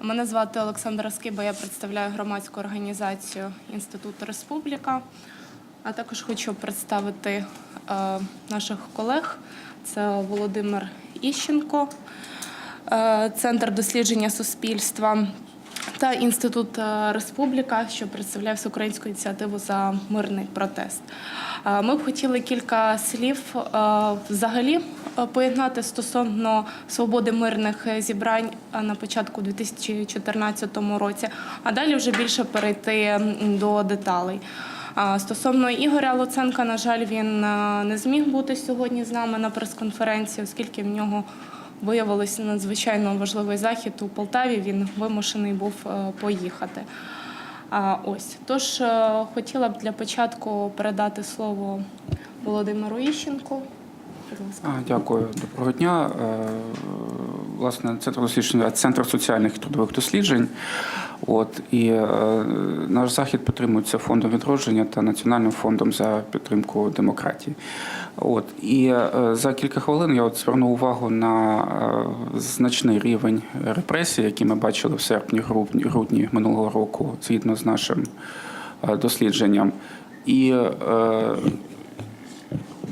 Мене звати Олександра Скиба, я представляю громадську організацію Інститут Республіка. А також хочу представити е, наших колег. Це Володимир Іщенко, е, Центр дослідження суспільства та Інститут е, Республіка, що представляє всеукраїнську ініціативу за мирний протест. Е, Ми б хотіли кілька слів е, взагалі поєднати стосовно свободи мирних зібрань на початку 2014 році, а далі вже більше перейти до деталей. Стосовно Ігоря Луценка, на жаль, він не зміг бути сьогодні з нами на прес-конференції, оскільки в нього виявився надзвичайно важливий захід у Полтаві. Він вимушений був е, поїхати. А, Ось тож е, хотіла б для початку передати слово Володимиру Іщенку. Дякую, доброго дня. Власне, центр досліджень, центр соціальних і трудових досліджень. От і е, наш захід підтримується фондом відродження та національним фондом за підтримку демократії. От і е, за кілька хвилин я от зверну увагу на е, значний рівень репресій, які ми бачили в серпні, грудні, грудні минулого року, згідно з нашим е, дослідженням. І е,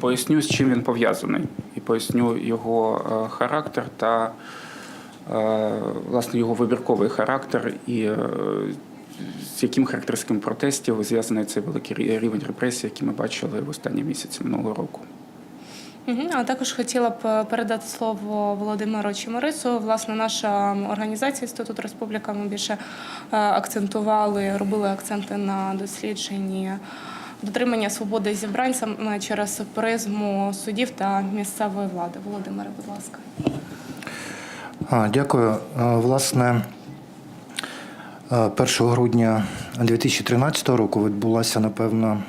Поясню, з чим він пов'язаний, і поясню його е, характер та е, власне його вибірковий характер і е, з яким характеристиками протестів зв'язаний цей великий рівень репресій, який ми бачили в останні місяці минулого року. А також хотіла б передати слово Володимиру Чеморису. Власне, наша організація Інститут Республіка ми більше акцентували, робили акценти на дослідженні дотримання свободи зібрань саме через призму судів та місцевої влади. Володимире, будь ласка. Дякую. Власне, е, 1 грудня 2013 року відбулася, напевно,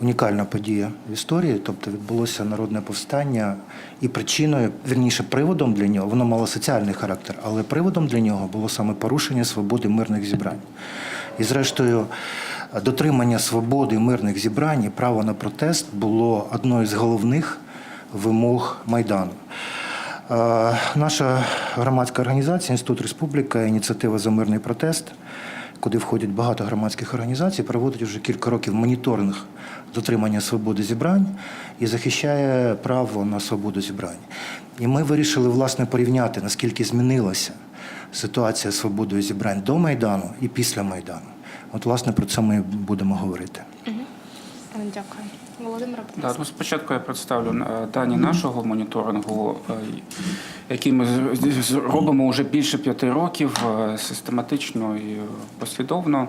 унікальна подія в історії, тобто відбулося народне повстання, і причиною, вірніше, приводом для нього, воно мало соціальний характер, але приводом для нього було саме порушення свободи мирних зібрань. І, зрештою, дотримання свободи мирних зібрань і право на протест було одною з головних вимог Майдану. Е, Наша громадська організація Інститут Республіка, ініціатива за мирний протест, куди входять багато громадських організацій, проводить вже кілька років моніторинг дотримання свободи зібрань і захищає право на свободу зібрань. І ми вирішили власне порівняти, наскільки змінилася ситуація свободою зібрань до Майдану і після Майдану. От, власне, про це ми будемо говорити. Дякую. Володимире, будь Да, ну, спочатку я представлю е, дані нашого моніторингу, е, який ми робимо вже більше п'яти років е, систематично і послідовно.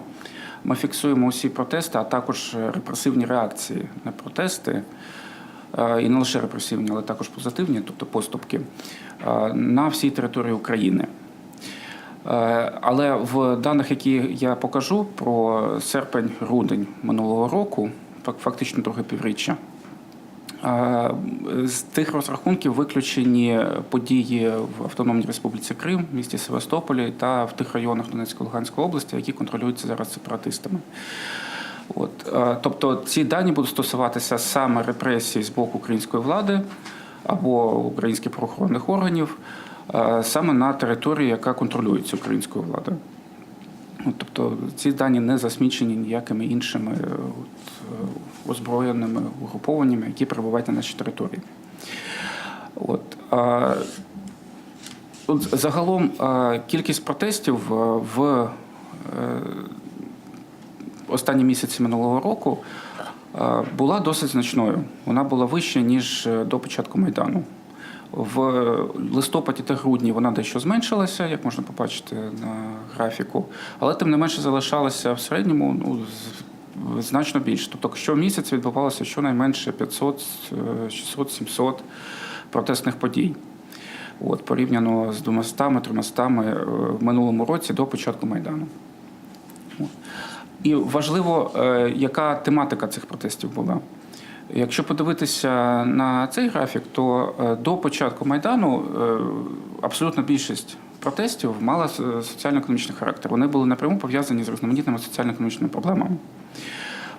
Ми фіксуємо усі протести, а також репресивні реакції на протести. І не лише репресивні, але також позитивні, тобто поступки, на всій території України. Е, Але в даних, які я покажу про серпень-грудень минулого року, фактично друге півріччя, е, з тих розрахунків виключені події в Автономній Республіці Крим, місті Севастополі та в тих районах Донецької Луганської області, які контролюються зараз сепаратистами. От, е, тобто ці дані будуть стосуватися саме репресій з боку української влади або українських правоохоронних органів, е, саме на території, яка контролюється українською владою. Тобто ці дані не засмічені ніякими іншими е, от, е, озброєними угрупованнями, які перебувають на нашій території. От, а, от загалом а, кількість протестів а, в е, останні місяці минулого року була досить значною. Вона була вища, ніж е, до початку Майдану. В листопаді та грудні вона дещо зменшилася, як можна побачити на графіку, але тим не менше залишалася в середньому ну, значно більше. Тобто щомісяця відбувалося щонайменше 500, е, 600, 700 протестних подій. От, порівняно з 200-300 е, в минулому році до початку Майдану. І важливо, е, яка тематика цих протестів була. Якщо подивитися на цей графік, то е, до початку Майдану е, абсолютна більшість протестів мала соціально-економічний характер. Вони були напряму пов'язані з різноманітними соціально-економічними проблемами.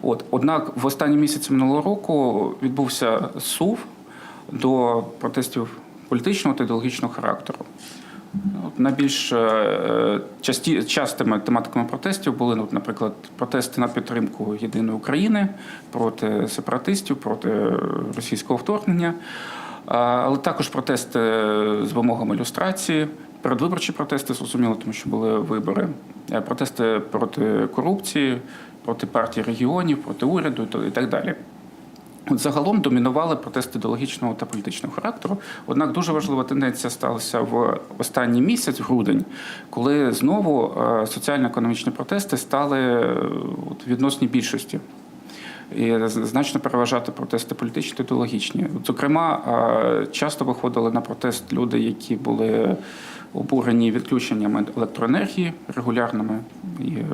От, однак в останні місяці минулого року відбувся сув до протестів політичного та ідеологічного характеру. Найбільш е, часті, частими тематиками протестів були, ну, наприклад, протести на підтримку єдиної України проти сепаратистів, проти російського вторгнення, але також протести з вимогами люстрації, передвиборчі протести, зрозуміло, тому що були вибори, Е, протести проти корупції, проти партії регіонів, проти уряду і так далі. Загалом домінували протести ідеологічного та політичного характеру. Однак дуже важлива тенденція сталася в останній місяць, в грудень, коли знову е, соціально-економічні протести стали е, в відносній більшості. І значно переважати протести політичні та ідеологічні. Зокрема, е, часто виходили на протест люди, які були обурені відключеннями електроенергії регулярними і е,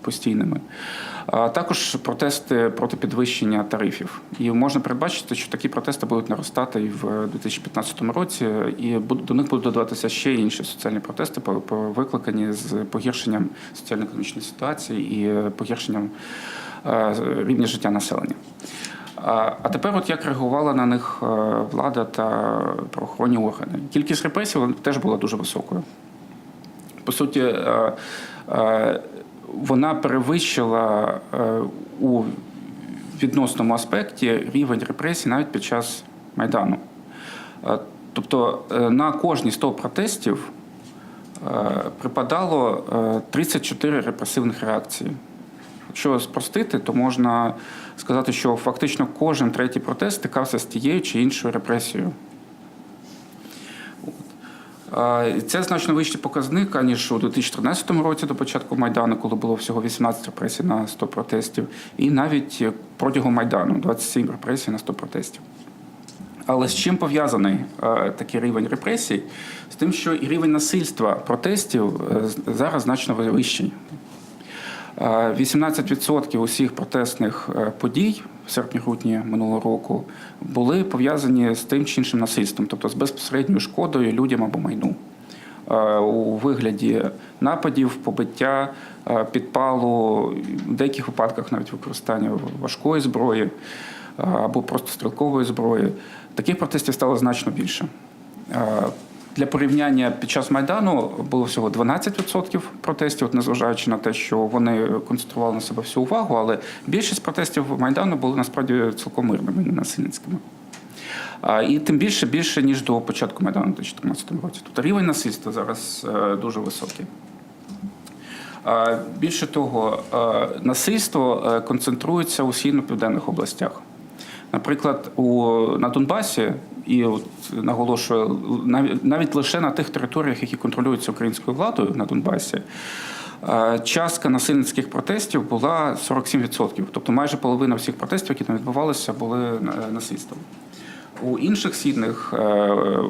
постійними. А також протести проти підвищення тарифів. І можна передбачити, що такі протести будуть наростати і в 2015 році, і до них будуть додаватися ще інші соціальні протести, викликані з погіршенням соціально-економічної ситуації і е, погіршенням е, рівня життя населення. А тепер, от як реагувала на них е, влада та правоохоронні органи? Кількість репресій теж була дуже високою. По суті, е, е, вона перевищила у відносному аспекті рівень репресій навіть під час Майдану. Тобто на кожні 100 протестів припадало е, 34 репресивних реакції. Якщо спростити, то можна сказати, що фактично кожен третій протест стикався з тією чи іншою репресією. Це значно вищий показник, аніж у 2013 році до початку Майдану, коли було всього 18 репресій на 100 протестів, і навіть протягом Майдану 27 репресій на 100 протестів. Але з чим пов'язаний такий рівень репресій? З тим, що і рівень насильства протестів е, зараз значно вищий. Е, 18% усіх протестних е, подій в серпні-грудні минулого року були пов'язані з тим чи іншим насильством, тобто з безпосередньою шкодою людям або майну. Е, У вигляді нападів, побиття, е, підпалу, в деяких випадках навіть використання важкої зброї е, або просто стрілкової зброї. Таких протестів стало значно більше. Для порівняння під час Майдану було всього 12% протестів, незважаючи на те, що вони концентрували на себе всю увагу, але більшість протестів Майдану були насправді цілком мирними, не насильницькими. І тим більше більше, ніж до початку Майдану у 2014 році. Тобто рівень насильства зараз е, дуже високий. Більше того, е, насильство е, концентрується у східно-південних областях. Наприклад, у, на Донбасі, і от наголошую, навіть, навіть лише на тих територіях, які контролюються українською владою на Донбасі, е, частка насильницьких протестів була 47%. Тобто майже половина всіх протестів, які там відбувалися, були е, насильством. У інших східних е,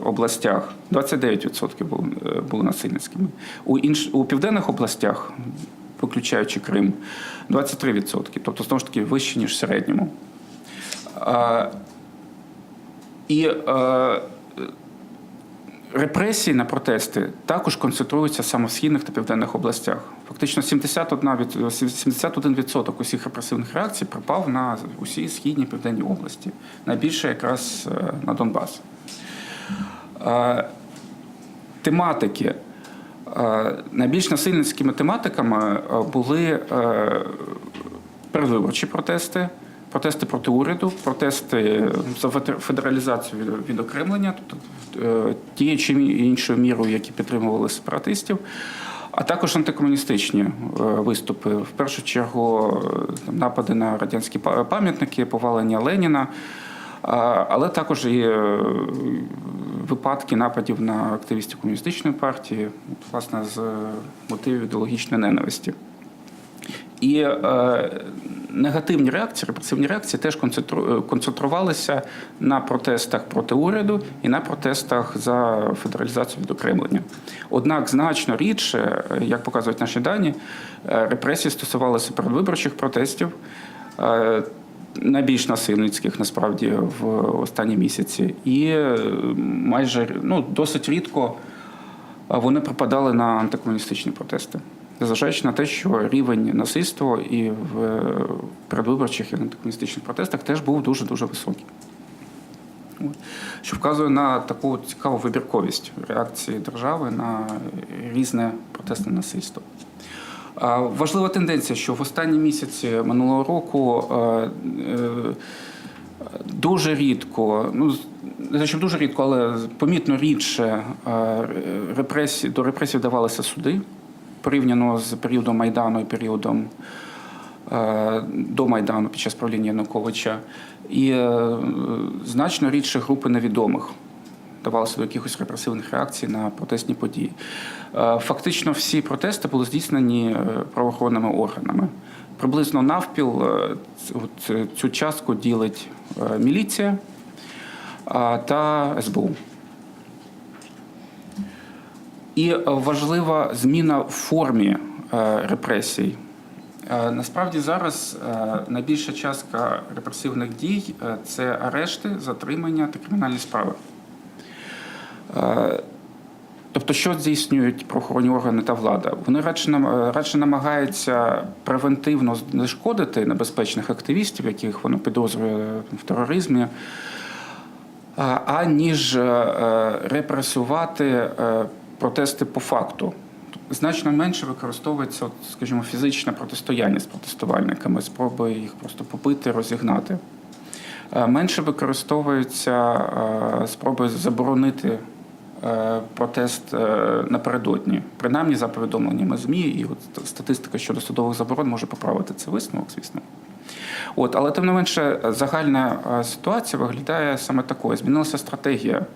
областях 29% були, були насильницькими. У, інш, у південних областях, виключаючи Крим, 23%. Тобто, знову ж таки, вище, ніж в середньому. І репресії на протести також концентруються саме в східних та південних областях. Фактично 71%, 71% усіх репресивних реакцій припав на усі східні південні області. Найбільше якраз е, на Донбас. Тематики. Найбільш насильницькими тематиками були е, передвиборчі протести, протести проти уряду, протести за федералізацію відокремлення, тобто е, тією чи іншою мірою, які підтримували сепаратистів, а також антикомуністичні е, виступи. В першу чергу е, напади на радянські пам'ятники, повалення Леніна. Але також і е, випадки нападів на активістів комуністичної партії, власне, з е, мотивів ідеологічної ненависті. І е, негативні реакції, репресивні реакції теж е, концентрувалися на протестах проти уряду і на протестах за федералізацію відокремлення. Однак значно рідше, е, як показують наші дані, е, репресії стосувалися передвиборчих протестів. Найбільш насильницьких насправді в останні місяці, і майже ну досить рідко вони припадали на антикомуністичні протести, незважаючи на те, що рівень насильства і в е, передвиборчих і антикомуністичних протестах теж був дуже дуже високий. Що вказує на таку цікаву вибірковість реакції держави на різне протестне насильство. Важлива тенденція, що в останні місяці минулого року е, е, дуже рідко, ну не що дуже рідко, але помітно рідше репресії, до репресій вдавалися суди порівняно з періодом Майдану і періодом е, до Майдану під час правління Януковича. І е, значно рідше групи невідомих вдавалося до якихось репресивних реакцій на протестні події. Е, Фактично всі протести були здійснені правоохоронними органами. Приблизно навпіл цю частку ділить міліція та СБУ. І важлива зміна в формі е, репресій. Е, Насправді зараз е, найбільша частка репресивних дій це арешти, затримання та кримінальні справи. Тобто, що здійснюють правоохоронні органи та влада? Вони радше намагаються превентивно знешкодити небезпечних активістів, яких воно підозрює в тероризмі, аніж репресувати протести по факту. Значно менше використовується, от, скажімо, фізичне протистояння з протестувальниками, спроби їх просто побити, розігнати. Е, Менше використовуються е, спроби заборонити е, протест напередодні, принаймні за повідомленнями ЗМІ, і от статистика щодо судових заборон може поправити цей висновок, звісно. От, але тим не менше, загальна ситуація виглядає саме такою. Змінилася стратегія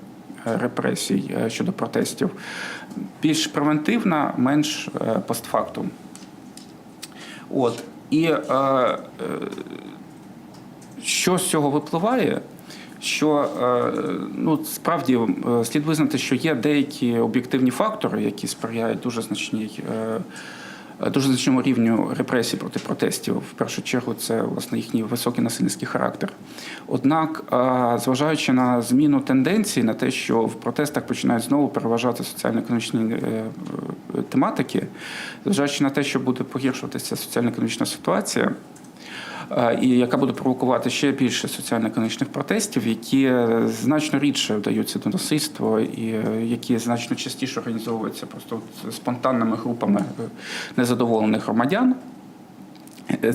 репресій е, щодо протестів. Більш превентивна, менш е, постфактум. От. І е, е, що з цього випливає? Що ну, справді слід визнати, що є деякі об'єктивні фактори, які сприяють дуже значній. Е, Дуже значному рівню репресій проти протестів. В першу чергу це власне їхній високий насильницький характер. Однак, е, зважаючи на зміну тенденцій, на те, що в протестах починають знову переважати соціально-економічні е, тематики, зважаючи на те, що буде погіршуватися соціально-економічна ситуація, і яка буде провокувати ще більше соціально-економічних протестів, які е, значно рідше вдаються до насильства, і е, які значно частіше організовуються просто спонтанними групами е, незадоволених громадян.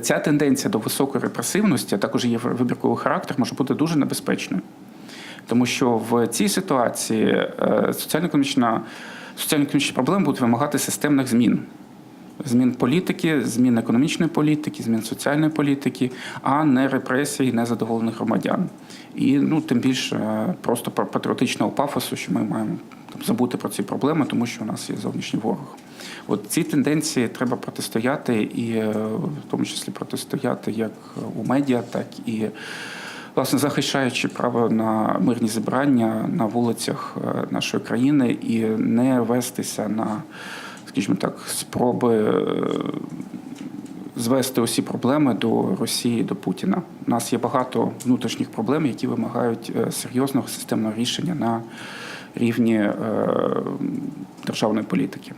Ця тенденція до високої репресивності, а також її вибірковий характер, може бути дуже небезпечною. Тому що в цій ситуації соціально-економічна соціально-економічні проблеми будуть вимагати системних змін. Змін політики, змін економічної політики, змін соціальної політики, а не репресій незадоволених громадян. І ну, тим більше е, просто патріотичного пафосу, що ми маємо там, забути про ці проблеми, тому що у нас є зовнішній ворог. От ці тенденції треба протистояти, і е, в тому числі протистояти як у медіа, так і власне захищаючи право на мирні зібрання на вулицях е, нашої країни і не вестися на, скажімо так, спроби е, звести усі проблеми до Росії, до Путіна. У нас є багато внутрішніх проблем, які вимагають е, серйозного системного рішення на рівні е, державної політики.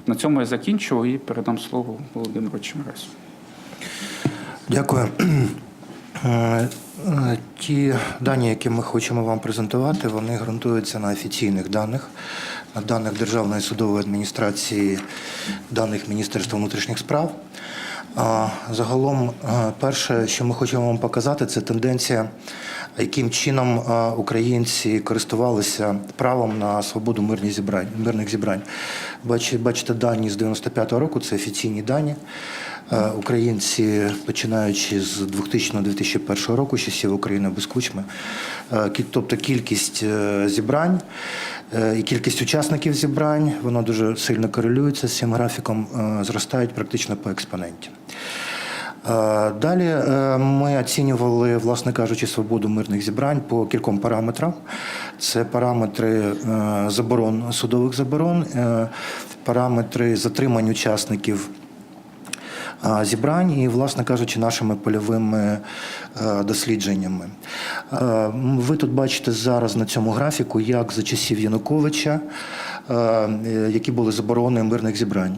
От на цьому я закінчу і передам слово Володимиру Чемересу. Дякую. Ті дані, які ми хочемо вам презентувати, вони ґрунтуються на офіційних даних, даних Державної судової адміністрації, даних Міністерства внутрішніх справ. Загалом, е, перше, що ми хочемо вам показати, це тенденція, яким чином е, українці користувалися правом на свободу мирні зібрань, мирних зібрань. Бачите, дані з 95-го року, це офіційні дані. Е, Українці, починаючи з 2000-2001 року, часів України без кучми, тобто кількість зібрань і кількість учасників зібрань, воно дуже сильно корелюється з цим графіком, е, зростають практично по експоненті. Е, Далі е, ми оцінювали, власне кажучи, свободу мирних зібрань по кільком параметрам. Це параметри е, заборон, судових заборон, е, параметри затримань учасників зібрань і, власне кажучи, нашими польовими е, дослідженнями. Е, Ви тут бачите зараз на цьому графіку, як за часів Януковича, е, які були заборони мирних зібрань.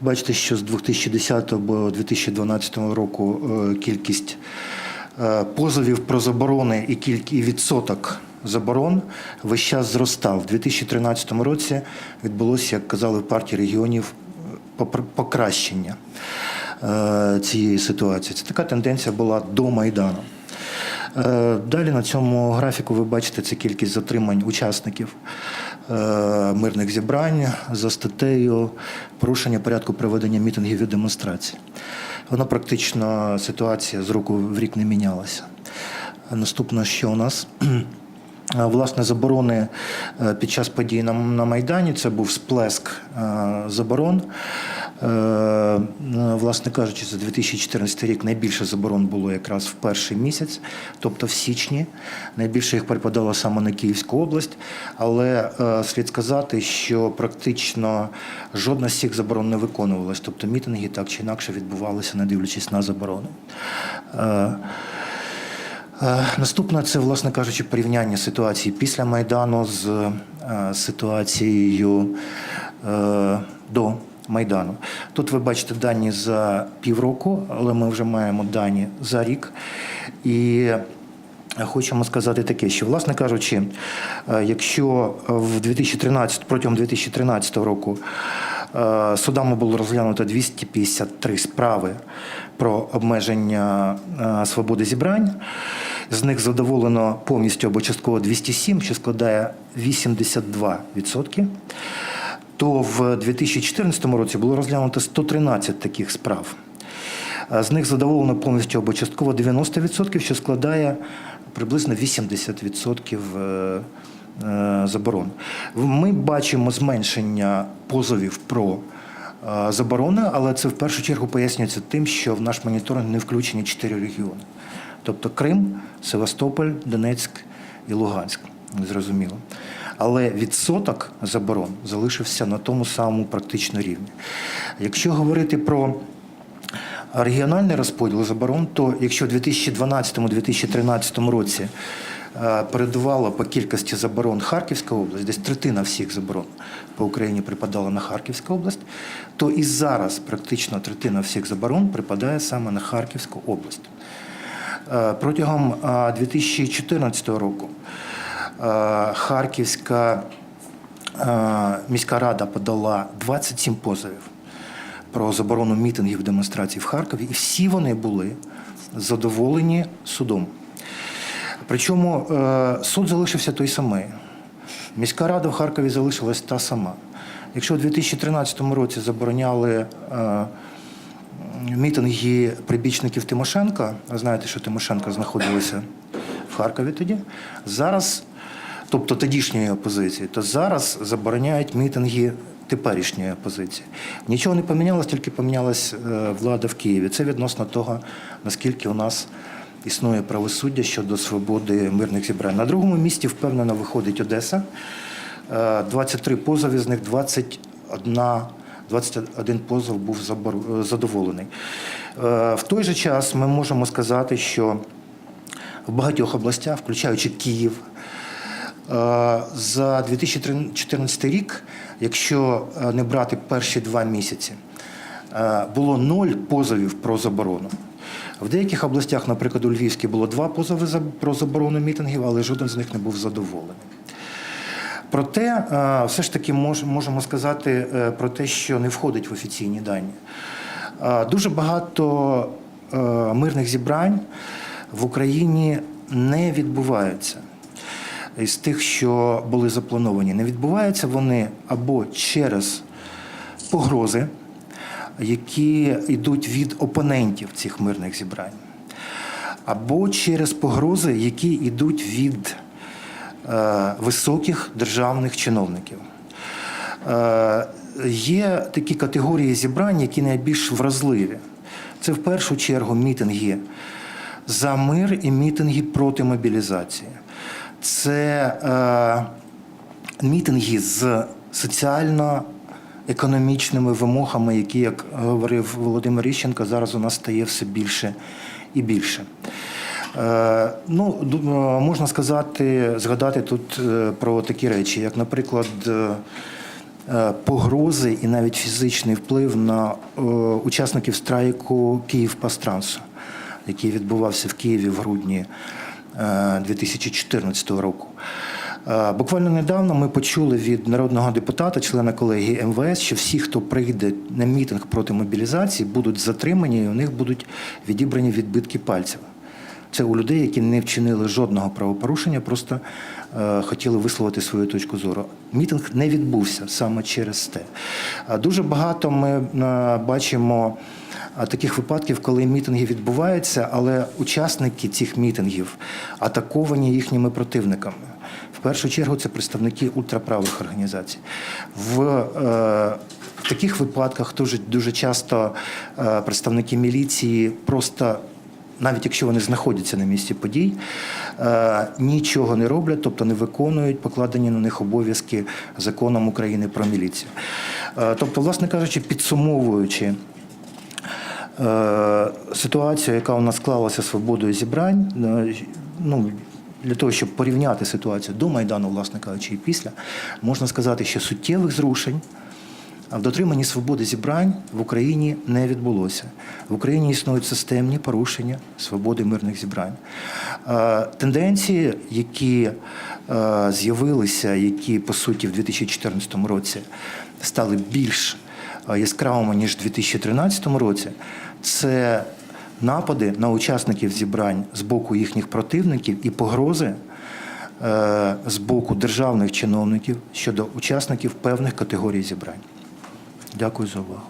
Бачите, що з 2010 по 2012 року кількість позовів про заборони і кількість відсоток заборон весь час зростав. У 2013 році відбулося, як казали в партії регіонів, покращення цієї ситуації. Це така тенденція була до Майдану. Е, Далі на цьому графіку ви бачите це кількість затримань учасників е, мирних зібрань за статтею порушення порядку проведення мітингів і демонстрацій. Вона практично ситуація з року в рік не мінялася. Наступне, що у нас Е, власне заборони е, під час подій на, Майдані, це був сплеск е, заборон. Е, Власне кажучи, за 2014 рік найбільше заборон було якраз в перший місяць, тобто в січні. Найбільше їх припадало саме на Київську область. Але е, слід сказати, що практично жодна з цих заборон не виконувалась. Тобто мітинги так чи інакше відбувалися, не дивлячись на заборону. Е, Наступне це, власне кажучи, порівняння ситуації після Майдану з ситуацією до Майдану. Тут ви бачите дані за півроку, але ми вже маємо дані за рік. І Хочемо сказати таке, що, власне кажучи, е, якщо в 2013, протягом 2013 року е, судами було розглянуто 253 справи про обмеження е, свободи зібрань, з них задоволено повністю або частково 207, що складає 82%, то в 2014 році було розглянуто 113 таких справ. Е, З них задоволено повністю або частково 90%, що складає приблизно 80% е, е, заборон. Ми бачимо зменшення позовів про заборони, але це в першу чергу пояснюється тим, що в наш моніторинг не включені чотири регіони. Тобто Крим, Севастополь, Донецьк і Луганськ. Зрозуміло. Але відсоток заборон залишився на тому самому практично рівні. Якщо говорити про регіональний розподіл заборон, то якщо в 2012-2013 році е, передувала по кількості заборон Харківська область, десь третина всіх заборон по Україні припадала на Харківську область, то і зараз практично третина всіх заборон припадає саме на Харківську область. Е, Протягом е, 2014 року е, Харківська е, міська рада подала 27 позовів про заборону мітингів демонстрацій в Харкові, і всі вони були задоволені судом. Причому е, суд залишився той самий. Міська рада в Харкові залишилась та сама. Якщо у 2013 році забороняли е, мітинги прибічників Тимошенка, а знаєте, що Тимошенко знаходилася в Харкові тоді, зараз, тобто тодішньої опозиції, то зараз забороняють мітинги теперішньої опозиції. Нічого не помінялось, тільки помінялась е, влада в Києві. Це відносно того, наскільки у нас існує правосуддя щодо свободи мирних зібрань. На другому місці впевнено виходить Одеса. Е, 23 позови, з них 21 21 позов був е, задоволений. Е, В той же час ми можемо сказати, що в багатьох областях, включаючи Київ, е, за 2014 рік, якщо е, не брати перші два місяці, е, було ноль позовів про заборону. В деяких областях, наприклад, у Львівській було два позови про заборону мітингів, але жоден з них не був задоволений. Проте, е, все ж таки можемо сказати е, про те, що не входить в офіційні дані. Е, Дуже багато е, мирних зібрань в Україні не відбуваються. Із тих, що були заплановані, не відбуваються вони або через погрози, які йдуть від опонентів цих мирних зібрань, або через погрози, які йдуть від е, високих державних чиновників. Е, Є такі категорії зібрань, які найбільш вразливі. Це в першу чергу мітинги за мир і мітинги проти мобілізації. Це е, мітинги з соціально-економічними вимогами, які, як говорив Володимир Іщенко, зараз у нас стає все більше і більше. Е, Ну, е, можна сказати, згадати тут е, про такі речі, як, наприклад, е, погрози і навіть фізичний вплив на учасників страйку Київпастрансу, який відбувався в Києві в грудні 2014 року. Е, Буквально недавно ми почули від народного депутата, члена колегії МВС, що всі, хто прийде на мітинг проти мобілізації, будуть затримані і у них будуть відібрані відбитки пальців. Це у людей, які не вчинили жодного правопорушення, просто е, хотіли висловити свою точку зору. Мітинг не відбувся саме через те. Дуже багато ми е, бачимо е, таких випадків, коли мітинги відбуваються, але учасники цих мітингів атаковані їхніми противниками. В першу чергу це представники ультраправих організацій. В е, в таких випадках дуже, дуже часто е, представники міліції просто навіть якщо вони знаходяться на місці подій, е, нічого не роблять, тобто не виконують покладені на них обов'язки законом України про міліцію. Е, Тобто, власне кажучи, підсумовуючи ситуацію, яка у нас склалася свободою зібрань, е, ну, для того, щоб порівняти ситуацію до Майдану, власне кажучи, і після, можна сказати, що суттєвих зрушень в дотриманні свободи зібрань в Україні не відбулося. В Україні існують системні порушення свободи мирних зібрань. Е, Тенденції, які е, з'явилися, які по суті в 2014 році стали більш е, яскравими ніж в 2013 році, це напади на учасників зібрань з боку їхніх противників і погрози е, з боку державних чиновників щодо учасників певних категорій зібрань. Дякую за увагу.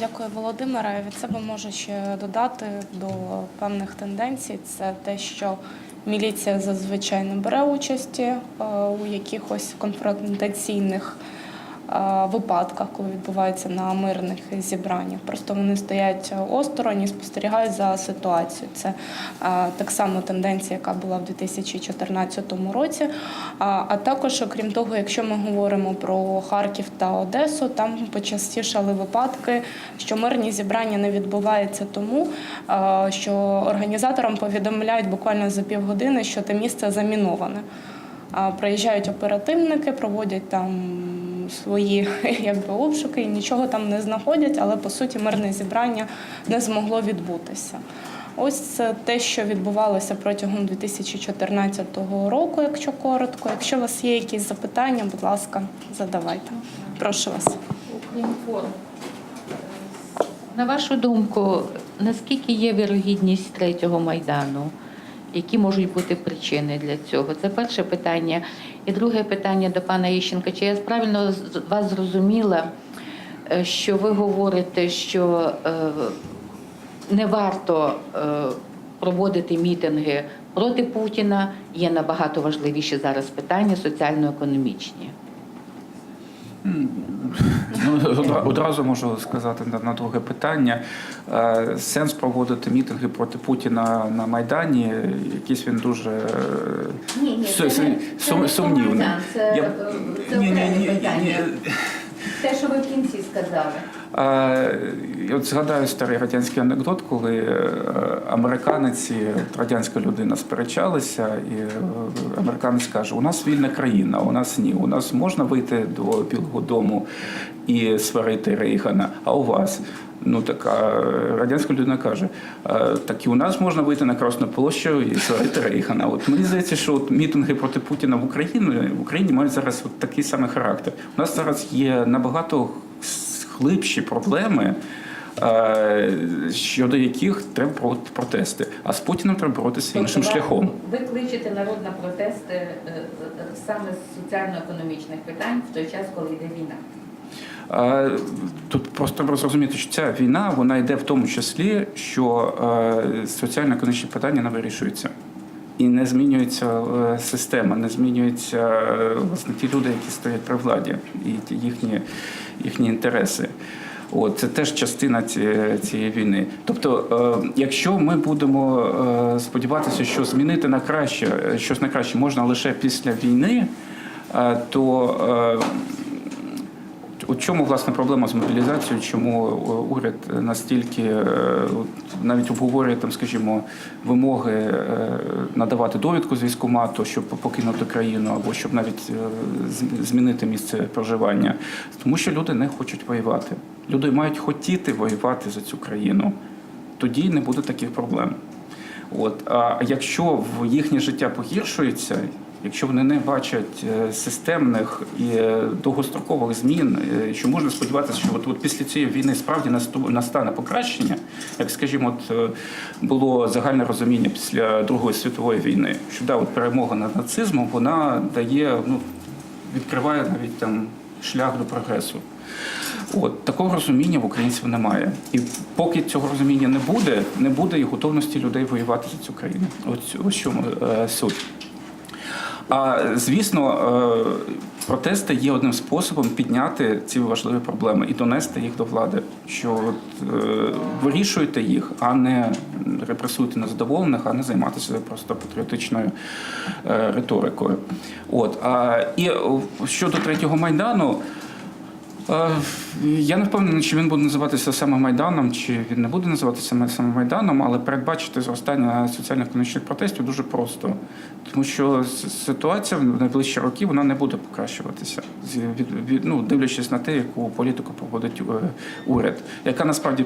Дякую, Володимире. Від себе можу ще додати до певних тенденцій. Це те, що міліція зазвичай не бере участі е, у якихось конфронтаційних е, випадках, коли відбуваються на мирних зібраннях. Просто вони стоять осторонь і спостерігають за ситуацією. Це е, так само тенденція, яка була в 2014 році. А, також, окрім того, якщо ми говоримо про Харків та Одесу, там почастішали випадки, що мирні зібрання не відбуваються тому, е, що організаторам повідомляють буквально за півгодини, що те місце заміноване. Приїжджають оперативники, проводять там свої якби, обшуки і нічого там не знаходять, але по суті мирне зібрання не змогло відбутися. Ось це те, що відбувалося протягом 2014 року, якщо коротко. Якщо у вас є якісь запитання, будь ласка, задавайте. Прошу вас. На вашу думку, наскільки є вірогідність третього майдану? Які можуть бути причини для цього? Це перше питання. І друге питання до пана Іщенка. Чи я правильно вас зрозуміла, е, що ви говорите, що е, не варто е, проводити мітинги проти Путіна? Є набагато важливіші зараз питання соціально-економічні. Ну, одразу можу сказати на, друге питання. Е, Сенс проводити мітинги проти Путіна на Майдані, якийсь він дуже е, Ні, ні, це це сум- сумнівний. Майдан, це, Я- е, це Ні, ні, ні, ні. Те, що ви в кінці сказали. Я От згадаю старий радянський анекдот, коли е, американець радянська людина сперечалися, і е, американець каже: у нас вільна країна, у нас ні. У нас можна вийти до Білого Дому і сварити Рейгана, а у вас. Ну така радянська людина каже: «Е, так і у нас можна вийти на Красну площу і сварити Рейгана. От мені здається, що от мітинги проти Путіна в Україні в Україні мають зараз от такий самий характер. У нас зараз є набагато глибші проблеми, е, щодо яких треба проводити протести. А з Путіним треба боротися іншим Тобто шляхом. Ви кличете народ на протести е, е, саме з соціально-економічних питань в той час, коли йде війна. Тут просто треба зрозуміти, що ця війна вона йде в тому числі, що соціально-економічні питання не вирішуються. І не змінюється система, не змінюються власне ті люди, які стоять при владі, і їхні, їхні інтереси. От це теж частина цієї, війни. Тобто, е, якщо ми будемо е, сподіватися, що змінити на краще, е, щось на краще можна лише після війни, то у чому власне проблема з мобілізацією? Чому е, уряд настільки е, навіть обговорює там, скажімо, вимоги е, надавати довідку з військкомату, щоб покинути країну, або щоб навіть змінити місце проживання? Тому що люди не хочуть воювати. Люди мають хотіти воювати за цю країну. Тоді не буде таких проблем. От а якщо в їхнє життя погіршується, якщо вони не бачать е, системних і е, довгострокових змін, е, що можна сподіватися, що от, от після цієї війни справді настане покращення, як скажімо, от було загальне розуміння після Другої світової війни, що да, от перемога над нацизмом вона дає, ну відкриває навіть там шлях до прогресу. От такого розуміння в українців немає. І поки цього розуміння не буде, не буде і готовності людей воювати за цю країну. Ось ось чому е, суть. А звісно, е, протести є одним способом підняти ці важливі проблеми і донести їх до влади. Що от, е, вирішуйте їх, а не репресуйте незадоволених, а не займатися просто патріотичною е, риторикою. От і щодо третього майдану. Е, Я не впевнений, чи він буде називатися саме Майданом, чи він не буде називатися саме Майданом, але передбачити зростання соціально-економічних протестів дуже просто. Тому що ситуація в найближчі роки вона не буде покращуватися, ну, дивлячись на те, яку політику проводить е, уряд, яка насправді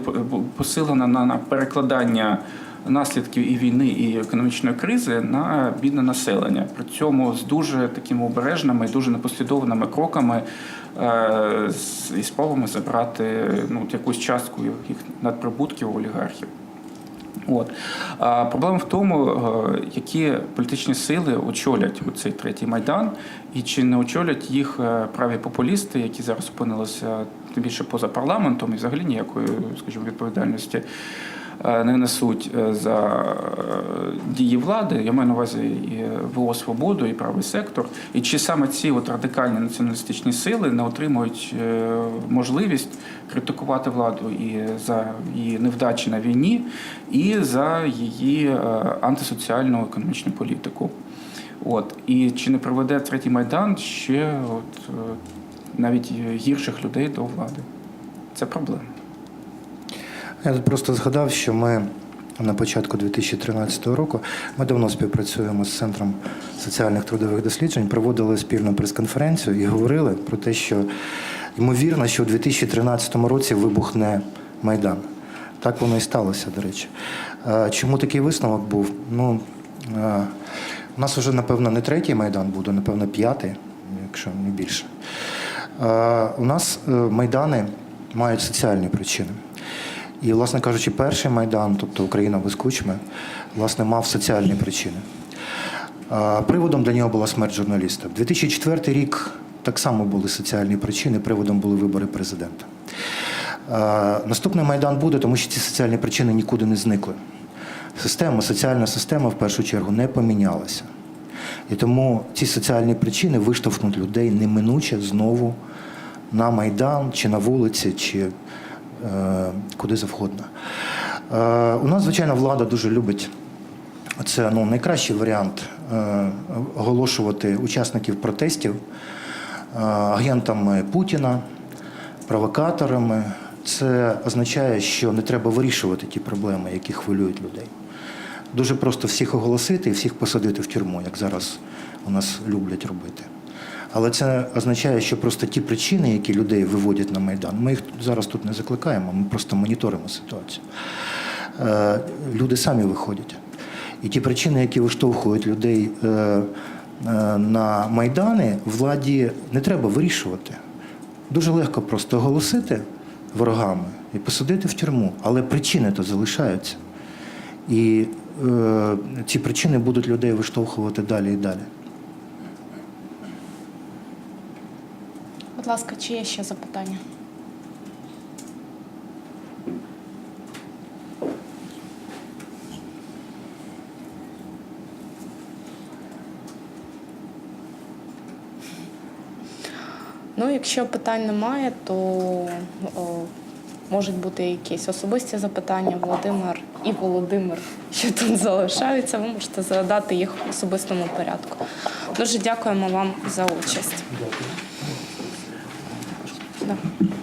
посилена на, на перекладання наслідків і війни, і економічної кризи на бідне населення. При цьому з дуже такими обережними, дуже непослідованими кроками і спробами забрати ну, якусь частку їх надприбутків олігархів. От. А проблема в тому, е, які політичні сили очолять цей третій майдан, і чи не очолять їх е, праві популісти, які зараз опинилися тим більше поза парламентом і взагалі ніякої, скажімо, відповідальності е, не несуть е, за е, дії влади. Я маю на увазі і ВО Свободу, і правий сектор. І чи саме ці от радикальні націоналістичні сили не отримують е, можливість критикувати владу і за її невдачі на війні, і за її е, антисоціальну економічну політику. От і чи не приведе третій майдан ще от е, навіть гірших людей до влади? Це проблема. Я просто згадав, що ми на початку 2013 року ми давно співпрацюємо з Центром соціальних трудових досліджень, проводили спільну прес-конференцію і говорили про те, що ймовірно, що у 2013 році вибухне Майдан. Так воно і сталося, до речі. Чому такий висновок був? Ну, у нас вже, напевно, не третій Майдан буде, напевно, п'ятий, якщо не більше. У нас е, майдани мають соціальні причини. І, власне кажучи, перший майдан, тобто Україна без кучми, власне, мав соціальні причини. Приводом для нього була смерть журналіста. 2004 рік так само були соціальні причини, приводом були вибори президента. Наступний майдан буде, тому що ці соціальні причини нікуди не зникли. Система, соціальна система в першу чергу не помінялася. І тому ці соціальні причини виштовхнуть людей неминуче знову на майдан, чи на вулиці, чи куди завгодно. Е, у нас, звичайно, влада дуже любить. Це ну, найкращий варіант е, оголошувати учасників протестів е, агентами Путіна, провокаторами. Це означає, що не треба вирішувати ті проблеми, які хвилюють людей. Дуже просто всіх оголосити і всіх посадити в тюрму, як зараз у нас люблять робити. Але це означає, що просто ті причини, які людей виводять на Майдан, ми їх зараз тут не закликаємо, ми просто моніторимо ситуацію. Е, Люди самі виходять. І ті причини, які виштовхують людей е, е, на Майдани, владі не треба вирішувати. Дуже легко просто оголосити ворогами і посадити в тюрму, але причини то залишаються. І е, ці причини будуть людей виштовхувати далі і далі. Будь ласка, чи є ще запитання? Ну, якщо питань немає, то о, можуть бути якісь особисті запитання. Володимир і Володимир, що тут залишаються, ви можете задати їх в особистому порядку. Дуже дякуємо вам за участь. Дякую. Да.